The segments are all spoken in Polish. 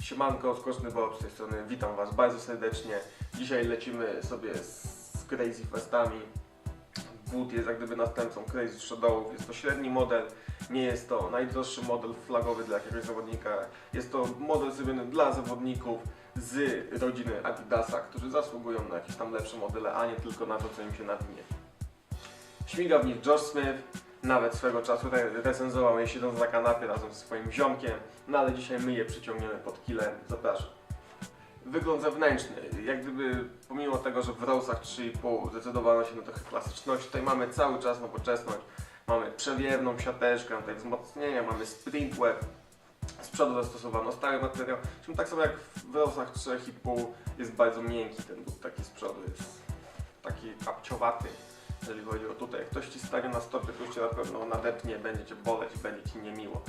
Siemanko, Skoczny Bob z tej strony, witam Was bardzo serdecznie. Dzisiaj lecimy sobie z, Crazy Festami. Boot jest jak gdyby następcą Crazy Shadowów. Jest to średni model, nie jest to najdroższy model flagowy dla jakiegoś zawodnika. Jest to model zrobiony dla zawodników z rodziny Adidasa, którzy zasługują na jakieś tam lepsze modele, a nie tylko na to, co im się nawinie. Śmiga w nich Josh Smith, nawet swego czasu re- recenzował je siedząc na kanapie razem ze swoim ziomkiem, no ale dzisiaj my je przyciągniemy pod kile. Zapraszam. Wygląd zewnętrzny, jak gdyby pomimo tego, że w Rose'ach 3,5 zdecydowano się na trochę klasyczność, tutaj mamy cały czas nowoczesność, mamy przewiewną siateczkę, tutaj wzmocnienia, mamy sprint web, z przodu zastosowano stary materiał, czym tak samo jak w Rose'ach 3,5 jest bardzo miękki ten but, taki z przodu jest taki kapciowaty jeżeli chodzi o tutaj. Jak ktoś ci stanie na stopie, to już cię na pewno nadepnie, będzie cię boleć, będzie ci niemiło.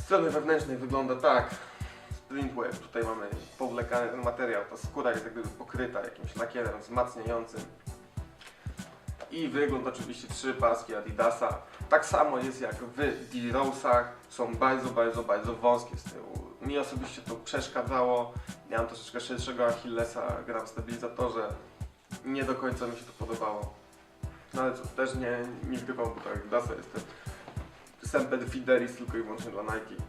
Strony wewnętrznej wygląda tak. Sprint web, tutaj mamy powlekany ten materiał, ta skóra jest jak gdyby pokryta jakimś lakierem wzmacniającym. I wygląd oczywiście trzy paski Adidasa. Tak samo jest jak w D-Rose'ach, są bardzo, bardzo, bardzo wąskie z tyłu. Mi osobiście to przeszkadzało, miałem troszeczkę szerszego Achillesa, gram w stabilizatorze. Nie do końca mi się to podobało. No ale cóż, też nie, nie grywam w butach Adidasa, jestem Semper Fidelis tylko i wyłącznie dla Nike.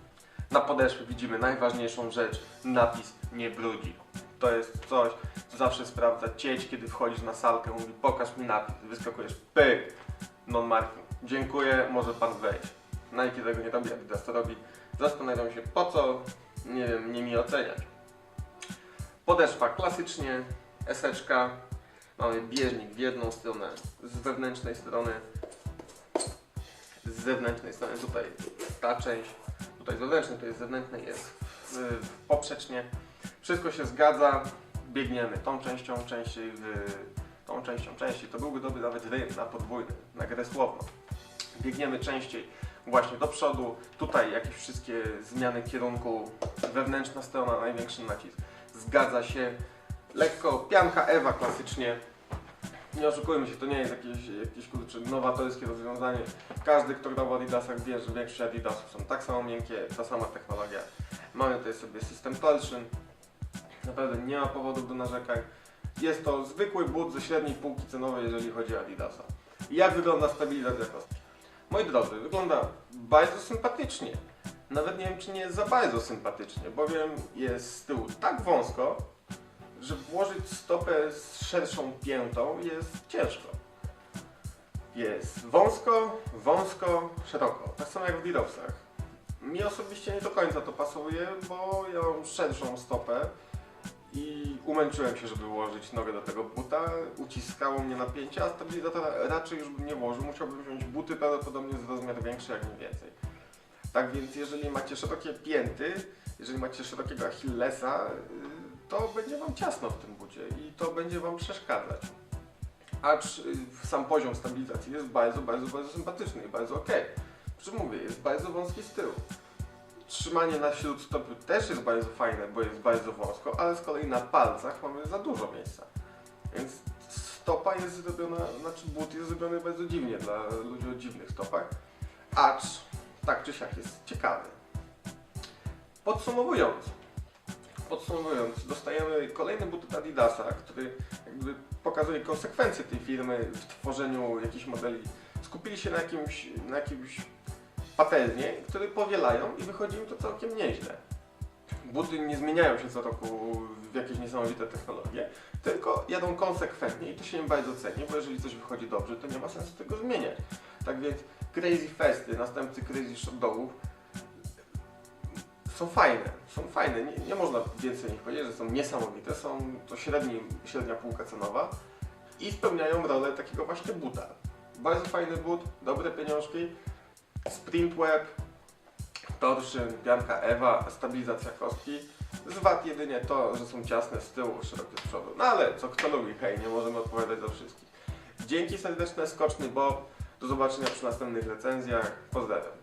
Na podeszwie widzimy najważniejszą rzecz, napis nie brudzi. To jest coś, co zawsze sprawdza cieć, kiedy wchodzisz na salkę, mówi pokaż mi napis, wyskakujesz, pyk, non-marking. Dziękuję, może pan wejść. Nike tego nie robi, Adidas to robi. Zastanawiam się po co, nie wiem, nie mi oceniać. Podeszwa klasycznie, eseczka, Mamy bieżnik w jedną stronę, z wewnętrznej strony, z zewnętrznej strony tutaj ta część, tutaj z wewnętrznej, to jest zewnętrznej, jest poprzecznie. Wszystko się zgadza, biegniemy tą częścią częściej, w, tą częścią częściej. To byłby dobry nawet rym na podwójny, na grę słowną. Biegniemy częściej właśnie do przodu, tutaj jakieś wszystkie zmiany kierunku, wewnętrzna strona, największy nacisk. Zgadza się, lekko pianka Ewa klasycznie. Nie oszukujmy się, to nie jest jakieś, jakieś kurczę, nowatorskie rozwiązanie. Każdy, kto grał w Adidasach wie, że większość Adidasów są tak samo miękkie, ta sama technologia. Mamy tutaj sobie system torsion. Naprawdę nie ma powodów do narzekań. Jest to zwykły but ze średniej półki cenowej, jeżeli chodzi o Adidasa. Jak wygląda stabilizacja kostki? Moi drodzy, wygląda bardzo sympatycznie. Nawet nie wiem, czy nie za bardzo sympatycznie, bowiem jest z tyłu tak wąsko, stopę z szerszą piętą jest ciężko. Jest wąsko, wąsko, szeroko. Tak samo jak w Dirowsach. Mi osobiście nie do końca to pasuje, bo ja mam szerszą stopę i umęczyłem się, żeby włożyć nogę do tego buta. Uciskało mnie napięcie, a stabilizatora raczej już bym nie włożył. Musiałbym wziąć buty prawdopodobnie z rozmiar większy, jak nie więcej. Tak więc jeżeli macie szerokie pięty, jeżeli macie szerokiego Achillesa, to będzie Wam ciasno w tym bucie i to będzie Wam przeszkadzać. Acz y, sam poziom stabilizacji jest bardzo, bardzo, bardzo sympatyczny i bardzo ok. Przy mówię, jest bardzo wąski z tyłu. Trzymanie na śródstopiu też jest bardzo fajne, bo jest bardzo wąsko, ale z kolei na palcach mamy za dużo miejsca. Więc stopa jest zrobiona, znaczy but jest zrobiony bardzo dziwnie dla ludzi o dziwnych stopach. Acz tak czy siak jest ciekawy. Podsumowując, podsumowując, dostajemy kolejny but Adidasa, który jakby pokazuje konsekwencje tej firmy w tworzeniu jakichś modeli. Skupili się na jakimś, na jakimś paternie, który powielają i wychodzi im to całkiem nieźle. Buty nie zmieniają się co roku w jakieś niesamowite technologie, tylko jadą konsekwentnie i to się im bardzo ceni, bo jeżeli coś wychodzi dobrze, to nie ma sensu tego zmieniać. Tak więc Crazy Festy, następcy Crazy Showdogów są fajne, są fajne, nie, nie można więcej nich powiedzieć, że są niesamowite, są to średni, średnia półka cenowa i spełniają rolę takiego właśnie buta. Bardzo fajny but, dobre pieniążki, sprint web, torszyn, pianka Ewa, stabilizacja kostki. Z wad jedynie to, że są ciasne z tyłu, szerokie z przodu. No ale co kto lubi, hej, nie możemy odpowiadać za wszystkich. Dzięki serdeczne, skoczny Bob. Do zobaczenia przy następnych recenzjach. Pozdrawiam.